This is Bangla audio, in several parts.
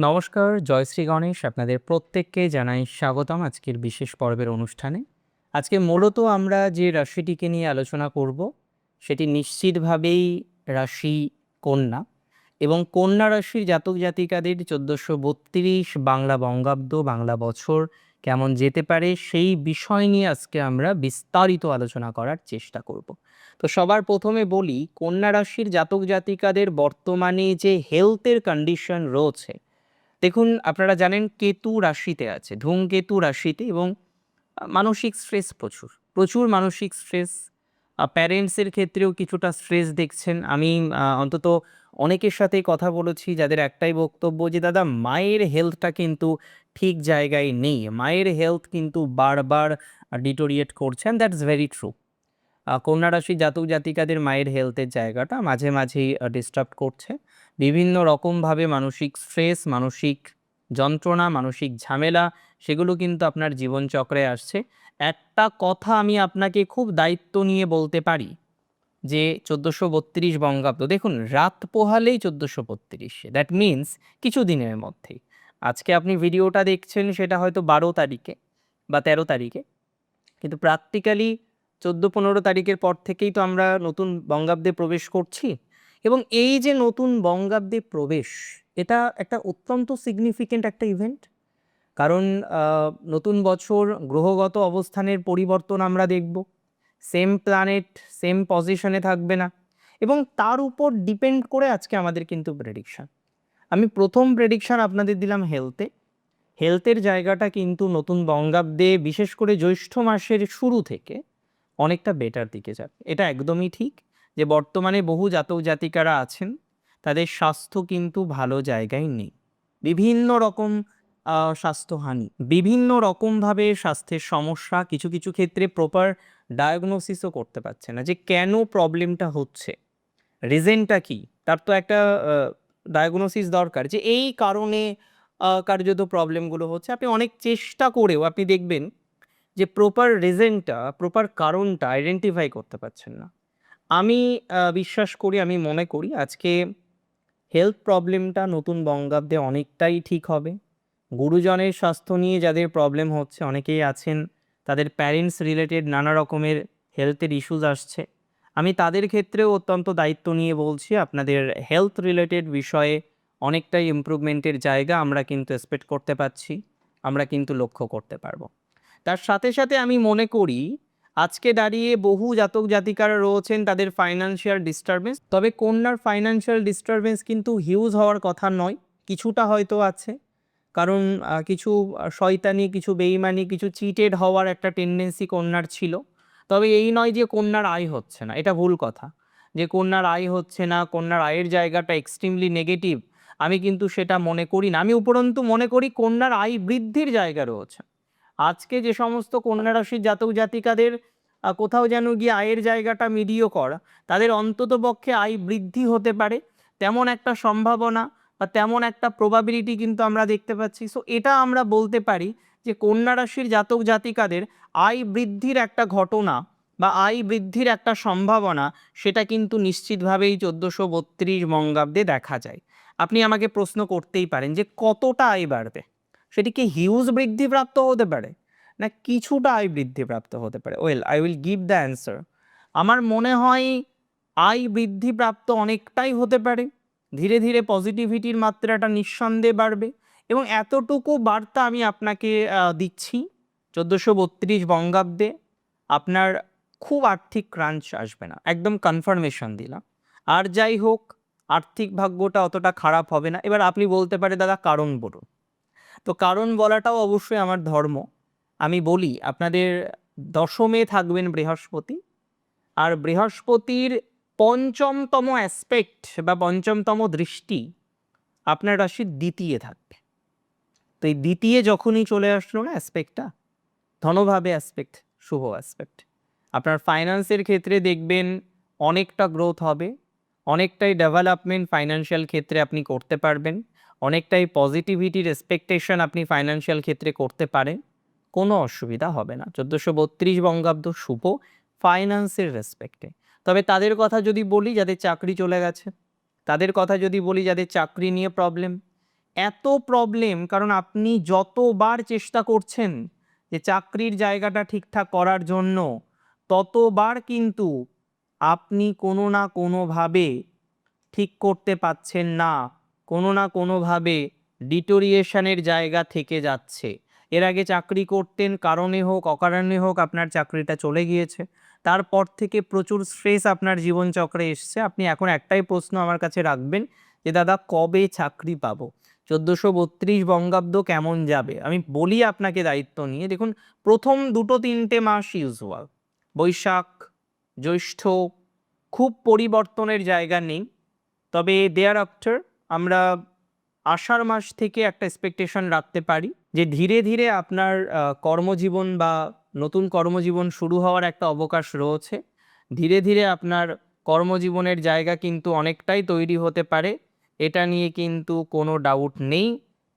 নমস্কার জয়শ্রী গণেশ আপনাদের প্রত্যেককে জানাই স্বাগতম আজকের বিশেষ পর্বের অনুষ্ঠানে। আজকে মূলত আমরা যে রাশিটিকে নিয়ে আলোচনা করব, সেটি নিশ্চিতভাবেই রাশি কন্যা এবং কন্যা রাশির জাতক জাতিকাদের চোদ্দোশো বত্রিশ বাংলা বঙ্গাব্দ, বাংলা বছর কেমন যেতে পারে সেই বিষয় নিয়ে আজকে আমরা বিস্তারিত আলোচনা করার চেষ্টা করব। তো সবার প্রথমে বলি, কন্যা রাশির জাতক জাতিকাদের বর্তমানে যে হেলথের কন্ডিশন রয়েছে দেখুন, আপনারা জানেন কেতু রাশিতে আছে। ধূমকেতু রাশিতে এবং মানসিক স্ট্রেস প্রচুর। প্রচুর মানসিক স্ট্রেস প্যারেন্টসের ক্ষেত্রেও কিছুটা স্ট্রেস দেখছেন। আমি অন্তত অনেকের সাথে কথা বলেছি যাদের একটাই বক্তব্য যে, দাদা, মায়ের হেলথটা কিন্তু ঠিক জায়গায় নেই। মায়ের হেলথ কিন্তু বারবার ডিটোরিয়েট করছে অ্যান্ড দ্যাটস ভেরি ট্রু কন্যা রাশি জাতক জাতিকাদের মায়ের হেলথের জায়গাটা মাঝে মাঝেই ডিস্টার্ব করছে। বিভিন্ন রকমভাবে মানসিক স্ট্রেস মানসিক যন্ত্রণা, মানসিক ঝামেলা, সেগুলো কিন্তু আপনার জীবনচক্রে আসছে। একটা কথা আমি আপনাকে খুব দায়িত্ব নিয়ে বলতে পারি যে চোদ্দোশো বত্রিশ বঙ্গাব্দ, দেখুন, রাত পোহালেই চোদ্দোশো বত্রিশে দ্যাট মিন্স কিছু দিনের মধ্যেই। আজকে আপনি ভিডিওটা দেখছেন, সেটা হয়তো বারো তারিখে বা তেরো তারিখে, কিন্তু প্র্যাকটিক্যালি চোদ্দ পনেরো তারিখের পর থেকেই তো আমরা নতুন বঙ্গাব্দে প্রবেশ করছি। এবং এই যে নতুন বঙ্গাব্দে প্রবেশ, এটা একটা অত্যন্ত সিগনিফিকেন্ট একটা ইভেন্ট কারণ নতুন বছর গ্রহগত অবস্থানের পরিবর্তন আমরা দেখব। সেম প্ল্যানেট সেম পজিশনে থাকবে না। এবং তার উপর ডিপেন্ড করে আজকে আমাদের কিন্তু প্রেডিকশান আমি প্রথম প্রেডিকশান আপনাদের দিলাম হেলথে হেলথের জায়গাটা কিন্তু নতুন বঙ্গাব্দে, বিশেষ করে জ্যৈষ্ঠ মাসের শুরু থেকে অনেকটা বেটার দিকে যাবে এটা একদমই ঠিক যে বর্তমানে বহু জাতক জাতিকারা আছেন, তাদের স্বাস্থ্য কিন্তু ভালো জায়গায় নেই। বিভিন্ন রকম স্বাস্থ্যহানি, বিভিন্ন রকমভাবে স্বাস্থ্যের সমস্যা কিছু কিছু ক্ষেত্রে প্রপার ডায়াগনোসিসও করতে পারছে না যে কেন প্রবলেমটা হচ্ছে। রিজনটা কি? তার তো একটা ডায়াগনোসিস দরকার যে এই কারণে কার্যত প্রবলেমগুলো হচ্ছে। আপনি অনেক চেষ্টা করেও, আপনি দেখবেন যে প্রপার রিজনটা প্রপার কারণটা আইডেন্টিফাই করতে পারছেন না। আমি বিশ্বাস করি, আমি মনে করি আজকে হেলথ প্রবলেমটা নতুন বঙ্গাব্দে অনেকটাই ঠিক হবে। গুরুজনের স্বাস্থ্য নিয়ে যাদের প্রবলেম হচ্ছে, অনেকেই আছেন, তাদের প্যারেন্টস রিলেটেড নানা রকমের হেলথের ইস্যুজ আসছে। আমি তাদের ক্ষেত্রেও অত্যন্ত দায়িত্ব নিয়ে বলছি, আপনাদের হেলথ রিলেটেড বিষয়ে অনেকটাই ইমপ্রুভমেন্টের জায়গা আমরা কিন্তু এক্সপেক্ট করতে পারছি, আমরা কিন্তু লক্ষ্য করতে পারব। তার সাথে সাথে আমি মনে করি, আজকে দাঁড়িয়ে বহু জাতক জাতিকারা রয়েছেন তাদের ফাইন্যান্সিয়াল ডিস্টারবেন্স তবে কন্যার ফাইন্যান্সিয়াল ডিস্টারবেন্স কিন্তু হিউজ হওয়ার কথা নয়, কিছুটা হয়তো আছে। কারণ কিছু শয়তানি, কিছু বেইমানি, কিছু চিটেড হওয়ার একটা টেন্ডেন্সি কন্যার ছিল। তবে এই নয় যে কন্যার আয় হচ্ছে না, এটা ভুল কথা। যে কন্যার আয় হচ্ছে না, কন্যার আয়ের জায়গাটা এক্সট্রিমলি নেগেটিভ আমি কিন্তু সেটা মনে করি না। আমি উপরন্তু মনে করি কন্যার আয় বৃদ্ধির জায়গা রয়েছে। আজকে যে সমস্ত কন্যা রাশির জাতক জাতিকাদের কোথাও যেন গিয়ে আয়ের জায়গাটা মিডিও করা তাদের অন্তত পক্ষে আয় বৃদ্ধি হতে পারে, তেমন একটা সম্ভাবনা বা তেমন একটা প্রবাবিলিটি কিন্তু আমরা দেখতে পাচ্ছি। সো এটা আমরা বলতে পারি যে কন্যা রাশির জাতক জাতিকাদের আয় বৃদ্ধির একটা ঘটনা বা আয় বৃদ্ধির একটা সম্ভাবনা, সেটা কিন্তু নিশ্চিতভাবেই চোদ্দোশো বত্রিশ বঙ্গাব্দে দেখা যায়। আপনি আমাকে প্রশ্ন করতেই পারেন যে কতটা আয় বাড়বে? সেটি কি হিউজ বৃদ্ধিপ্রাপ্ত হতে পারে? না কিছুটা আয় বৃদ্ধিপ্রাপ্ত হতে পারে? Well I will give the answer আমার মনে হয় আয় বৃদ্ধিপ্রাপ্ত অনেকটাই হতে পারে। ধীরে ধীরে পজিটিভিটির মাত্রাটা নিঃসন্দেহে বাড়বে এবং এতটুকু বার্তা আমি আপনাকে দিচ্ছি। চোদ্দোশো বত্রিশ বঙ্গাব্দে আপনার খুব আর্থিক ক্রাঞ্চ আসবে না। একদম কনফার্মেশন দিলাম। আর যাই হোক, আর্থিক ভাগ্যটা অতটা খারাপ হবে না। এবার আপনি বলতে পারে, দাদা, কারণ বলুন। তো কারণ বলাটাও অবশ্যই আমার ধর্ম। আমি বলি, আপনাদের দশমে থাকবেন বৃহস্পতি। আর বৃহস্পতির পঞ্চমতম অ্যাসপেক্ট বা পঞ্চমতম দৃষ্টি আপনার রাশির দ্বিতীয় থাকবে। তো এই দ্বিতীয় যখনই চলে আসলো না অ্যাসপেক্টটা ধনভাবে অ্যাসপেক্ট শুভ অ্যাসপেক্ট আপনার ফাইন্যান্সের ক্ষেত্রে দেখবেন অনেকটা গ্রোথ হবে। অনেকটাই ডেভেলপমেন্ট ফাইন্যান্সিয়াল ক্ষেত্রে আপনি করতে পারবেন। অনেকটাই পজিটিভিটির এক্সপেকটেশন আপনি ফাইন্যান্সিয়াল ক্ষেত্রে করতে পারেন। কোনো অসুবিধা হবে না। চোদ্দোশো বত্রিশ বঙ্গাব্দ শুভ ফাইন্যান্সের রেসপেক্টে তবে তাদের কথা যদি বলি, যাদের চাকরি চলে গেছে, তাদের কথা যদি বলি, যাদের চাকরি নিয়ে প্রবলেম এত প্রবলেম কারণ আপনি যতবার চেষ্টা করছেন যে চাকরির জায়গাটা ঠিকঠাক করার জন্য, ততবার কিন্তু আপনি কোনো না কোনোভাবে ঠিক করতে পাচ্ছেন না, কোনো না কোনোভাবে ডিটোরিয়েশনের জায়গা থেকে যাচ্ছে। এর আগে চাকরি করতেন, কারণে হোক, অকারণে হোক আপনার চাকরিটা চলে গিয়েছে। তারপর থেকে প্রচুর স্ট্রেস আপনার জীবনচক্রে এসছে। আপনি এখন একটাই প্রশ্ন আমার কাছে রাখবেন যে, দাদা, কবে চাকরি পাবো? চোদ্দোশো বত্রিশ বঙ্গাব্দ কেমন যাবে? আমি বলি আপনাকে দায়িত্ব নিয়ে। দেখুন, প্রথম দুটো তিনটে মাস ইউজুয়াল বৈশাখ জ্যৈষ্ঠ খুব পরিবর্তনের জায়গা নেই। তবে দেয়ার আফটার আমরা আষাঢ় মাস থেকে একটা এক্সপেকটেশন রাখতে পারি যে ধীরে ধীরে আপনার কর্মজীবন বা নতুন কর্মজীবন শুরু হওয়ার একটা অবকাশ রয়েছে। ধীরে ধীরে আপনার কর্মজীবনের জায়গা কিন্তু অনেকটাই তৈরি হতে পারে। এটা নিয়ে কিন্তু কোনো ডাউট নেই।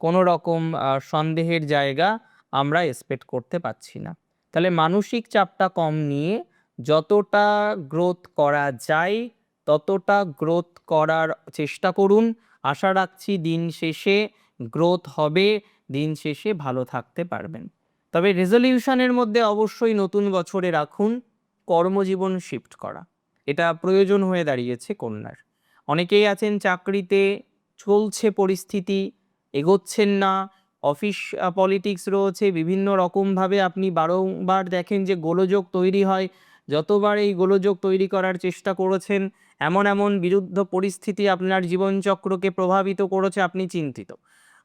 কোনো রকম সন্দেহের জায়গা আমরা এক্সপেক্ট করতে পারছি না। তাহলে মানসিক চাপটা কম নিয়ে যতটা গ্রোথ করা যায়, ততটা গ্রোথ করার চেষ্টা করুন। আশা রাখছি দিন শেষে গ্রোথ হবে, দিন শেষে ভালো থাকতে পারবেন। তবে রেজলিউশনের মধ্যে অবশ্যই নতুন বছরে রাখুন, কর্মজীবন শিফট করা। এটা প্রয়োজন হয়ে দাঁড়িয়েছে কন্যার। অনেকেই আছেন চাকরিতে, চলছে পরিস্থিতি, এগোচ্ছেন না অফিস পলিটিক্স রয়েছে, বিভিন্ন রকমভাবে আপনি বারংবার দেখেন যে গোলযোগ তৈরি হয় যতবার এই গোলযোগ তৈরি করার চেষ্টা করেছেন, এমন এমন বিরুদ্ধ পরিস্থিতি আপনার জীবনচক্রকে প্রভাবিত করেছে আপনি চিন্তিত।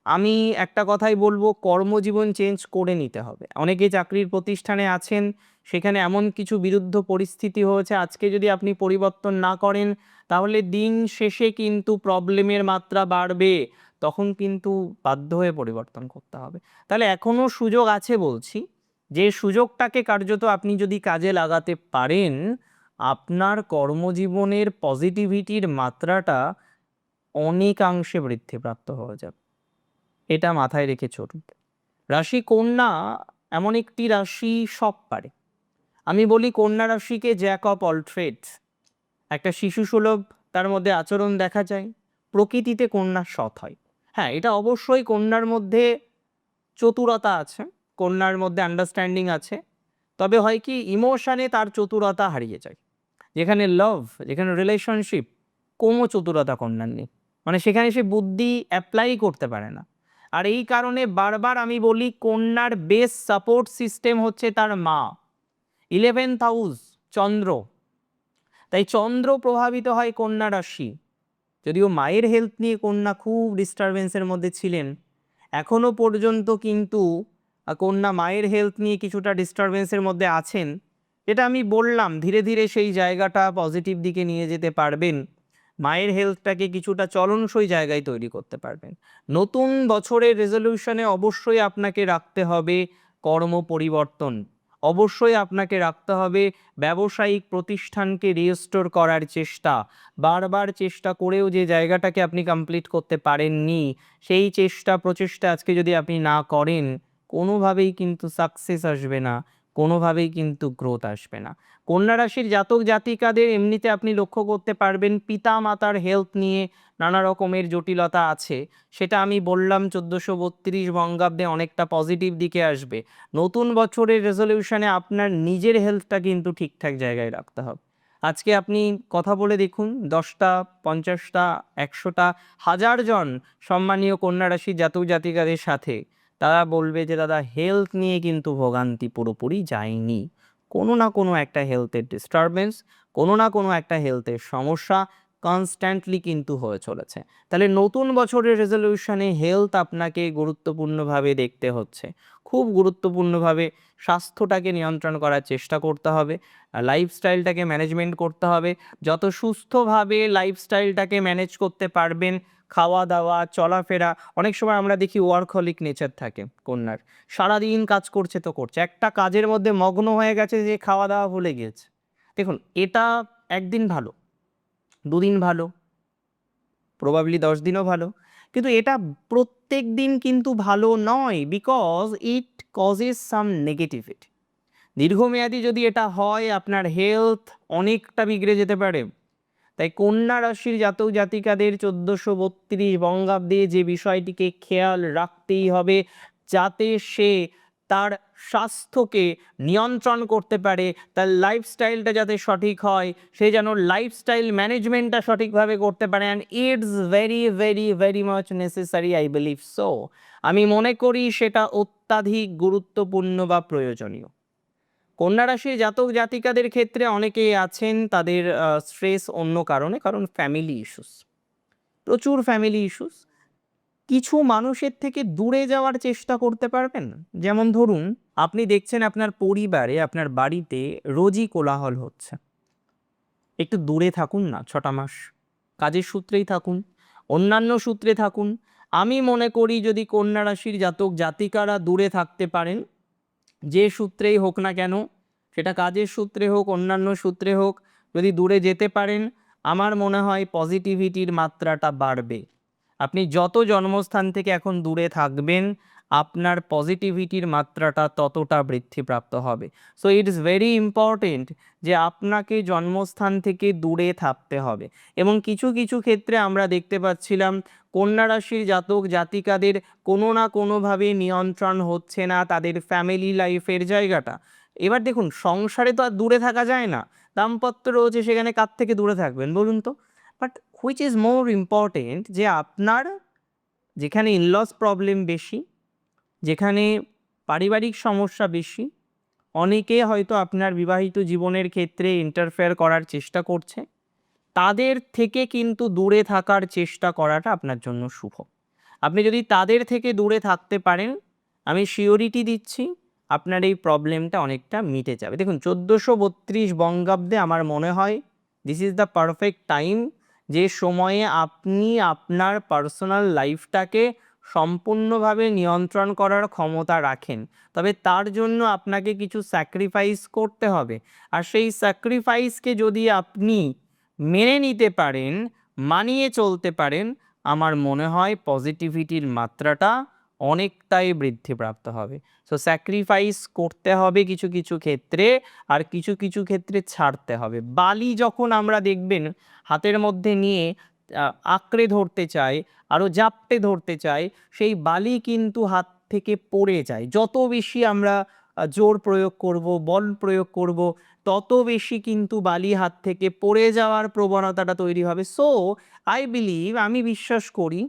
আমি একটা কথাই বলব, কর্মজীবন চেঞ্জ করে নিতে হবে। অনেকে চাকরির প্রতিষ্ঠানে আছেন, সেখানে এমন কিছু বিরুদ্ধ পরিস্থিতি হয়েছে, আজকে যদি আপনি পরিবর্তন না করেন, তাহলে দিন শেষে কিন্তু প্রবলেমের মাত্রা বাড়বে, তখন কিন্তু বাধ্য হয়ে পরিবর্তন করতে হবে। তাহলে এখনও সুযোগ আছে বলছি। যে সুযোগটাকে কার্যত আপনি যদি কাজে লাগাতে পারেন, আপনার কর্মজীবনের পজিটিভিটির মাত্রাটা অনেকাংশে বৃদ্ধিপ্রাপ্ত হয়ে যাবে। এটা মাথায় রেখে চলুন। রাশি কন্যা এমন একটি রাশি সব পারে। আমি বলি কন্যা রাশিকে জ্যাক অফ অল ট্রেডস। একটা শিশু সুলভ তার মধ্যে আচরণ দেখা যায়, প্রকৃতিতে কন্যা সৎ হয়। হ্যাঁ এটা অবশ্যই কন্যার মধ্যে চতুরতা আছে। কন্যার মধ্যে আন্ডারস্ট্যান্ডিং আছে। তবে হয় কি ইমোশানে তার চতুরতা হারিয়ে যায়। যেখানে লাভ যেখানে রিলেশনশিপ কোনো চতুরতা কন্যার নেই। মানে সেখানে সে বুদ্ধি অ্যাপ্লাই করতে পারে না। আর এই কারণে বারবার আমি বলি, কন্যার বেস সাপোর্ট সিস্টেম হচ্ছে তার মা। ইলেভেন্থ হাউস চন্দ্র। তাই চন্দ্র প্রভাবিত হয় কন্যা রাশি। যদিও মায়ের হেলথ নিয়ে কন্যা খুব ডিস্টারবেন্সের মধ্যে ছিলেন এখনও পর্যন্ত কিন্তু কন্যা মায়ের হেলথ নিয়ে কিছুটা ডিস্টারবেন্সের মধ্যে আছেন, যেটা আমি বললাম, ধীরে ধীরে সেই জায়গাটা পজিটিভ দিকে নিয়ে যেতে পারবেন। মায়ের হেলথটাকে কিছুটা চলনসই জায়গায় তৈরি করতে পারবেন। নতুন বছরের রেজলিউশনে অবশ্যই আপনাকে রাখতে হবে কর্ম পরিবর্তন। অবশ্যই আপনাকে রাখতে হবে ব্যবসায়িক প্রতিষ্ঠানকে রিস্টোর করার চেষ্টা। বারবার চেষ্টা করেও যে জায়গাটাকে আপনি কমপ্লিট করতে পারেননি, সেই চেষ্টা, প্রচেষ্টা আজকে যদি আপনি না করেন কোনোভাবেই কিন্তু সাকসেস আসবে না, কোনোভাবেই কিন্তু গ্রোথ আসবে না। কন্যা রাশির জাতক জাতিকাদের এমনিতে আপনি লক্ষ্য করতে পারবেন পিতা মাতার হেলথ নিয়ে নানা রকমের জটিলতা আছে। সেটা আমি বললাম চোদ্দোশো বত্রিশ বঙ্গাব্দে অনেকটা পজিটিভ দিকে আসবে। নতুন বছরের রেজলিউশনে আপনার নিজের হেলথটা কিন্তু ঠিকঠাক জায়গায় রাখতে হবে। আজকে আপনি কথা বলে দেখুন, দশটা, পঞ্চাশটা, একশোটা, হাজার জন সম্মানীয় কন্যা রাশির জাতক জাতিকাদের সাথে তারা বলবে যে, দাদা হেলথ নিয়ে কিন্তু ভোগান্তি পুরোপুরি যায়নি। কোনো না কোনো একটা হেলথের ডিস্টারবেন্স কোনো না কোনো একটা হেলথের সমস্যা কনস্ট্যান্টলি কিন্তু হয়ে চলেছে। তাহলে নতুন বছরের রেজলিউশনে হেলথ আপনাকে গুরুত্বপূর্ণভাবে দেখতে হচ্ছে। খুব গুরুত্বপূর্ণভাবে স্বাস্থ্যটাকে নিয়ন্ত্রণ করার চেষ্টা করতে হবে লাইফস্টাইলটাকে ম্যানেজমেন্ট করতে হবে। যত সুস্থভাবে লাইফস্টাইলটাকে ম্যানেজ করতে পারবেন খাওয়া দাওয়া চলাফেরা, অনেক সময় আমরা দেখি ওয়ার্কহলিক নেচার থাকে কন্যার। সারাদিন কাজ করছে তো করছে। একটা কাজের মধ্যে মগ্ন হয়ে গেছে যে খাওয়া দাওয়া ভুলে গিয়েছে। দেখুন, এটা একদিন ভালো। দুদিন ভালো প্রবাবলি দশ দিনও ভালো। কিন্তু এটা প্রত্যেক দিন কিন্তু ভালো নয় because it causes some negativity দীর্ঘমেয়াদী যদি এটা হয়, আপনার হেলথ অনেকটা বিগড়ে যেতে পারে। তাই কন্যা রাশির জাতক জাতিকাদের চোদ্দোশো বত্রিশ বঙ্গাব্দে যে বিষয়টিকে খেয়াল রাখতেই হবে, যাতে সে তার স্বাস্থ্যকে নিয়ন্ত্রণ করতে পারে, তার লাইফস্টাইলটা যাতে সঠিক হয়, সে যেন লাইফস্টাইল ম্যানেজমেন্টটা সঠিকভাবে করতে পারে and it's very very very much necessary I believe so আমি মনে করি সেটা অত্যাধিক গুরুত্বপূর্ণ বা প্রয়োজনীয়। কন্যা জাতক জাতিকাদের ক্ষেত্রে অনেকেই আছেন, তাদের স্ট্রেস অন্য কারণে, কারণ ফ্যামিলি ইস্যুস প্রচুর ফ্যামিলি ইস্যুস কিছু মানুষের থেকে দূরে যাওয়ার চেষ্টা করতে পারবেন? যেমন ধরুন, আপনি দেখছেন আপনার পরিবারে, আপনার বাড়িতে রোজই কোলাহল হচ্ছে। একটু দূরে থাকুন না, ছটা মাস। কাজের সূত্রেই থাকুন, অন্যান্য সূত্রে থাকুন। আমি মনে করি যদি কন্যা রাশির জাতক জাতিকারা দূরে থাকতে পারেন, যে সূত্রেই হোক না কেন, সেটা কাজের সূত্রে হোক, অন্যান্য সূত্রে হোক, যদি দূরে যেতে পারেন, আমার মনে হয় পজিটিভিটির মাত্রাটা বাড়বে। আপনি যত জন্মস্থান থেকে এখন দূরে থাকবেন, আপনার পজিটিভিটির মাত্রাটা ততটা বৃদ্ধিপ্রাপ্ত হবে। So it is very important যে আপনাকে জন্মস্থান থেকে দূরে থাকতে হবে। এবং কিছু কিছু ক্ষেত্রে আমরা দেখতে পাচ্ছিলাম, কন্যা রাশির জাতক, জাতিকাদের কোনো না কোনোভাবে নিয়ন্ত্রণ হচ্ছে না তাদের ফ্যামিলি লাইফের জায়গাটা। এবার দেখুন, সংসারে তো আর দূরে থাকা যায় না। দাম্পত্য রয়েছে সেখানে কার থেকে দূরে থাকবেন বলুন তো? But which is more important যে আপনার যেখানে ইনলস প্রবলেম বেশি, যেখানে পারিবারিক সমস্যা বেশি, অনেকে হয়তো আপনার বিবাহিত জীবনের ক্ষেত্রে ইন্টারফেয়ার করার চেষ্টা করছে, তাদের থেকে কিন্তু দূরে থাকার চেষ্টা করাটা আপনার জন্য শুভ। আপনি যদি তাদের থেকে দূরে থাকতে পারেন, আমি শিওরিটি দিচ্ছি, আপনার এই প্রবলেমটা অনেকটা মিটে যাবে। দেখুন, চোদ্দোশো বত্রিশ বঙ্গাব্দে আমার মনে হয় this is the perfect time যে সময়ে আপনি আপনার পার্সোনাল লাইফটাকে সম্পূর্ণভাবে নিয়ন্ত্রণ করার ক্ষমতা রাখেন, তবে তার জন্য আপনাকে কিছু স্যাক্রিফাইস করতে হবে। আর সেই স্যাক্রিফাইসকে যদি আপনি মেনে নিতে পারেন, মানিয়ে চলতে পারেন, আমার মনে হয় পজিটিভিটির মাত্রাটা অনেকটাই বৃদ্ধিপ্রাপ্ত হবে। সো স্যাক্রিফাইস করতে হবে কিছু কিছু ক্ষেত্রে আর কিছু কিছু ক্ষেত্রে ছাড়তে হবে। বালি যখন আমরা দেখবেন হাতের মধ্যে নিয়ে আঁকড়ে ধরতে চাই আরও জাপটে ধরতে চাই, সেই বালি কিন্তু হাত থেকে পড়ে যায়। যত বেশি আমরা জোর প্রয়োগ করব, বল প্রয়োগ করব, তত বেশি কিন্তু বালি হাত থেকে পড়ে যাওয়ার প্রবণতাটা তৈরি হবে। সো আই বিলিভ আমি বিশ্বাস করি,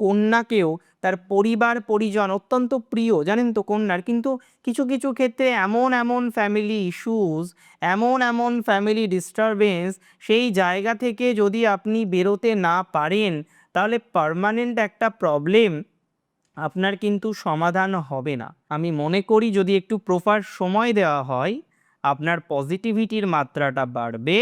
কন্যাকেও তার পরিবার, পরিজন অত্যন্ত প্রিয়, জানেন তো কন্যার। কিন্তু কিছু কিছু ক্ষেত্রে এমন এমন ফ্যামিলি ইস্যুস এমন এমন ফ্যামিলি ডিস্টারবেন্স সেই জায়গা থেকে যদি আপনি বেরোতে না পারেন, তাহলে পার্মানেন্ট একটা প্রবলেম আপনার কিন্তু সমাধান হবে না। আমি মনে করি যদি একটু প্রপার সময় দেওয়া হয়, আপনার পজিটিভিটির মাত্রাটা বাড়বে,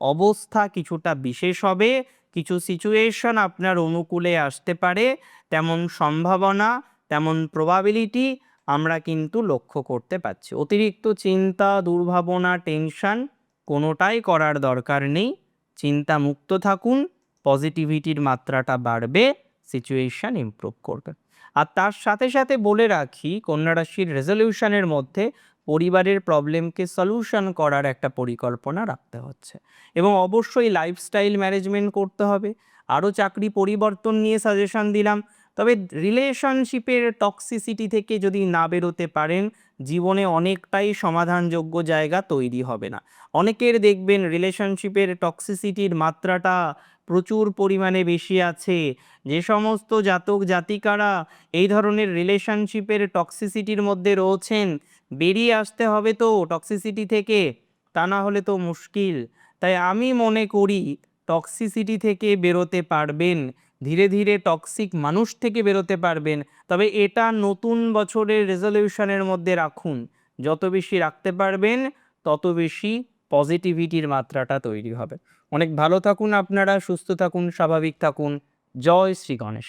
অবস্থা কিছুটা বিশেষ হবে কিছু সিচুয়েশন আপনার অনুকূলে আসতে পারে। তেমন সম্ভাবনা, তেমন প্রবাবিলিটি আমরা কিন্তু লক্ষ্য করতে পারছি। অতিরিক্ত চিন্তা, দুর্ভাবনা টেনশন কোনোটাই করার দরকার নেই। চিন্তা মুক্ত থাকুন পজিটিভিটির মাত্রাটা বাড়বে সিচুয়েশান ইমপ্রুভ করবে। আর তার সাথে সাথে বলে রাখি, কন্যা রাশির রেজলিউশনের মধ্যে পরিবারের প্রবলেমকে সলিউশন করার একটা পরিকল্পনা রাখতে হচ্ছে। এবং অবশ্যই লাইফস্টাইল ম্যানেজমেন্ট করতে হবে। আরও চাকরি পরিবর্তন নিয়ে সাজেশন দিলাম। তবে রিলেশনশিপের টক্সিসিটি থেকে যদি না বেরোতে পারেন, জীবনে অনেকটাই সমাধানযোগ্য জায়গা তৈরি হবে না। অনেকের দেখবেন রিলেশনশিপের টক্সিসিটির মাত্রাটা প্রচুর পরিমাণে বেশি আছে। যে সমস্ত জাতক জাতিকারা এই ধরনের রিলেশনশিপের টক্সিসিটির মধ্যে রয়েছেন বেরিয়ে আসতে হবে তো টক্সিসিটি থেকে, তা না হলে তো মুশকিল। তাই আমি মনে করি টক্সিসিটি থেকে বেরোতে পারবেন, ধীরে ধীরে টক্সিক মানুষ থেকে বেরোতে পারবেন। তবে এটা নতুন বছরের রেজলিউশনের মধ্যে রাখুন। যত বেশি রাখতে পারবেন, তত বেশি পজিটিভিটির মাত্রাটা তৈরি হবে। অনেক ভালো থাকুন আপনারা, সুস্থ থাকুন, স্বাভাবিক থাকুন। জয় শ্রী গণেশ।